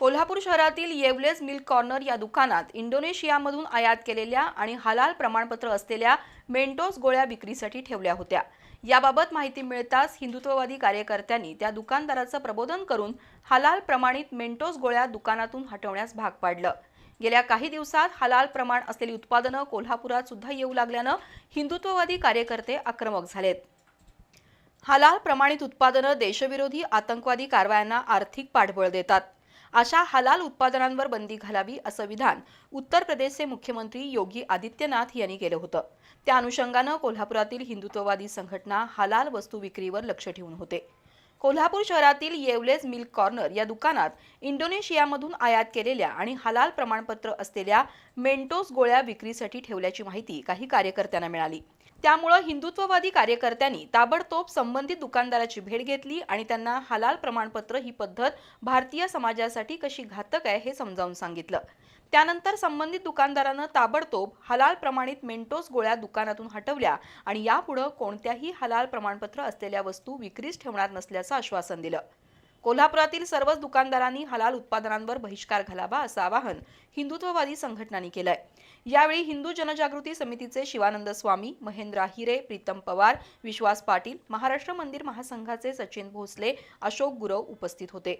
कोल्हापूर शहरातील येवलेज milk corner या दुकानात इंडोनेशियामधून आयात केलेल्या आणि हलाल प्रमाणपत्र असलेल्या मेंटोस गोळ्या विक्रीसाठी ठेवल्या होत्या. याबाबत माहिती मिळताच हिंदुत्ववादी कार्यकर्त्यांनी त्या दुकानदाराचं प्रबोधन करून हलाल प्रमाणित मेंटोस गोळ्या दुकानातून हटवण्यास भाग पाडलं. गेल्या काही दिवसात हलाल प्रमाण असलेली उत्पादनं कोल्हापुरात सुद्धा येऊ लागल्यानं हिंदुत्ववादी कार्यकर्ते आक्रमक झालेत. हलाल प्रमाणित उत्पादनं देशविरोधी आतंकवादी कारवायांना आर्थिक पाठबळ देतात. अशा हलाल उत्पादनांवर बंदी घालावी असं विधान उत्तर प्रदेशचे मुख्यमंत्री योगी आदित्यनाथ यांनी केलं होतं. त्या अनुषंगानं कोल्हापुरातील हिंदुत्ववादी संघटना हलाल वस्तू विक्रीवर लक्ष ठेवून होते. कोल्हापूर शहरातील येवलेज मिल्क कॉर्नर या दुकानात इंडोनेशियामधून आयात केलेल्या आणि हलाल प्रमाणपत्र असलेल्या मेंटोस गोळ्या विक्रीसाठी ठेवल्याची माहिती काही कार्यकर्त्यांना मिळाली. त्यामुळं हिंदुत्ववादी कार्यकर्त्यांनी ताबडतोब संबंधित दुकानदाराची भेट घेतली आणि त्यांना हलाल प्रमाणपत्र ही पद्धत भारतीय समाजासाठी कशी घातक आहे हे समजावून सांगितलं. त्यानंतर संबंधित दुकानदारानं ताबडतोब हलाल प्रमाणित मेंटोस गोळ्या दुकानातून हटवल्या आणि यापुढं कोणत्याही हलाल प्रमाणपत्र असलेल्या वस्तू विक्रीस ठेवणार नसल्याचं आश्वासन दिलं. कोल्हापुरातील सर्वच दुकानदारांनी हलाल उत्पादनांवर बहिष्कार घालावा असं आवाहन हिंदुत्ववादी संघटनांनी केलंय. यावेळी हिंदू जनजागृती समितीचे शिवानंद स्वामी महेंद्र हिरे प्रीतम पवार विश्वास पाटील महाराष्ट्र मंदिर महासंघाचे सचिन भोसले अशोक गुरव उपस्थित होते.